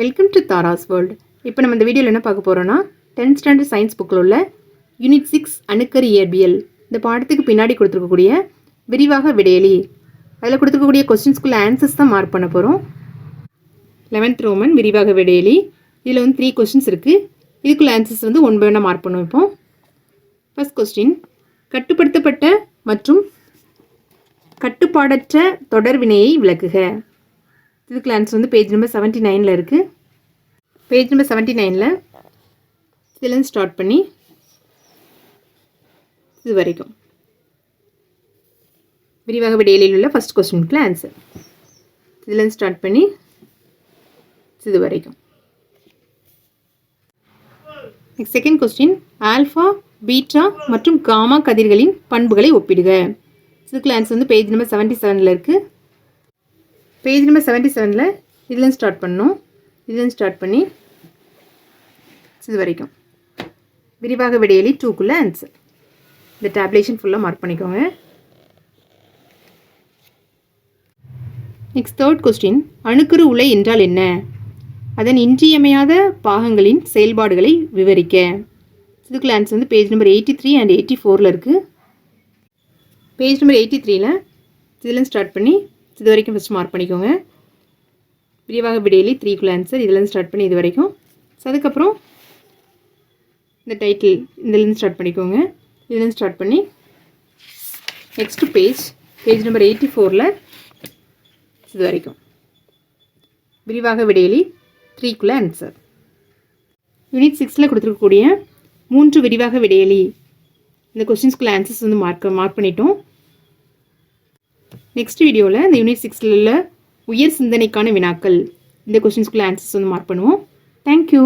Welcome to Tara's world இப்போ நம்ம இந்த வீடியோவில் என்ன பார்க்க போகிறோன்னா டென்த் ஸ்டாண்டர்ட் சயின்ஸ் புக்கில் உள்ள யூனிட் சிக்ஸ் அணுக்கர் இயற்பியல் இந்த பாடத்துக்கு பின்னாடி கொடுத்துருக்கக்கூடிய விரிவாக விடையலி. அதில் கொடுத்துருக்கக்கூடிய கொஸ்டின்ஸ்குள்ள ஆன்சர்ஸ் தான் மார்க் பண்ண போகிறோம் லெவன்த் ரோமன் விரிவாக விடையலி. இதில் வந்து த்ரீ கொஸ்டின்ஸ் இருக்குது இதுக்குள்ள ஆன்சர்ஸ் வந்து ஒன் பை ஒன்னாக மார்க் பண்ணுவோம் இப்போ. ஃபஸ்ட் கொஸ்டின் கட்டுப்படுத்தப்பட்ட மற்றும் கட்டுப்பாடற்ற தொடர்வினையை விளக்குக. இதுக்கு ஆன்சர் வந்து பேஜ் நம்பர் செவன்ட்டி நைனில் இருக்குது பேஜ் நம்பர் செவன்ட்டி நைனில் இதுலேருந்து ஸ்டார்ட் பண்ணி இது வரைக்கும். விரிவாக விடையிலில் உள்ள ஃபஸ்ட் கொஸ்டினுக்குள்ள ஆன்சர் இதுலேருந்து ஸ்டார்ட் பண்ணி இது வரைக்கும். Next second question alpha beta மற்றும் காமா கதிர்களின் பண்புகளை ஒப்பிடுக. இதுக்குள்ள ஆன்சர் வந்து பேஜ் நம்பர் செவன்ட்டி செவனில் இருக்குது பேஜ் நம்பர் செவன்ட்டி செவனில் இதுலேருந்து ஸ்டார்ட் பண்ணணும். இதுலேருந்து ஸ்டார்ட் பண்ணி இது வரைக்கும். விரிவாக விடையலி டூக்குள்ளே ஆன்சர் இந்த டேப்லேஷன் ஃபுல்லாக மார்க் பண்ணிக்கோங்க. நெக்ஸ்ட் தேர்ட் கொஸ்டின் அணுக்கரு உலை என்றால் என்ன? அதன் இன்றியமையாத பாகங்களின் செயல்பாடுகளை விவரிக்க. இதுக்குள்ள ஆன்சர் வந்து page number eighty three and eighty ஃபோரில் இருக்குது பேஜ் நம்பர் எயிட்டி த்ரீல இதுலேருந்து ஸ்டார்ட் பண்ணி இது வரைக்கும் ஃபஸ்ட் மார்க் பண்ணிக்கோங்க. விரிவாக விடையிலே த்ரீக்குள்ள ஆன்சர் இதுலேருந்து ஸ்டார்ட் பண்ணி இது வரைக்கும். ஸோ அதுக்கப்புறம் இந்த டைட்டில் இதுலேருந்து ஸ்டார்ட் பண்ணிக்கோங்க. இதுலேருந்து ஸ்டார்ட் பண்ணி next page page number eighty ஃபோரில் இது வரைக்கும். விரிவாக விடையலி த்ரீக்குள்ள ஆன்சர் யூனிட் சிக்ஸில் கொடுத்துருக்கக்கூடிய மூன்று விரிவாக விடையலி இந்த கொஸ்டின்ஸ்குள்ள ஆன்சர்ஸ் வந்து மார்க் மார்க் பண்ணிட்டோம். நெக்ஸ்ட் வீடியோவில் இந்த யூனிட் சிக்ஸில் உள்ள உயர் சிந்தனைக்கான வினாக்கள். இந்த கொஸ்டின்ஸ்குள்ள ஆன்சர்ஸ் வந்து மார்க் பண்ணுவோம். Thank you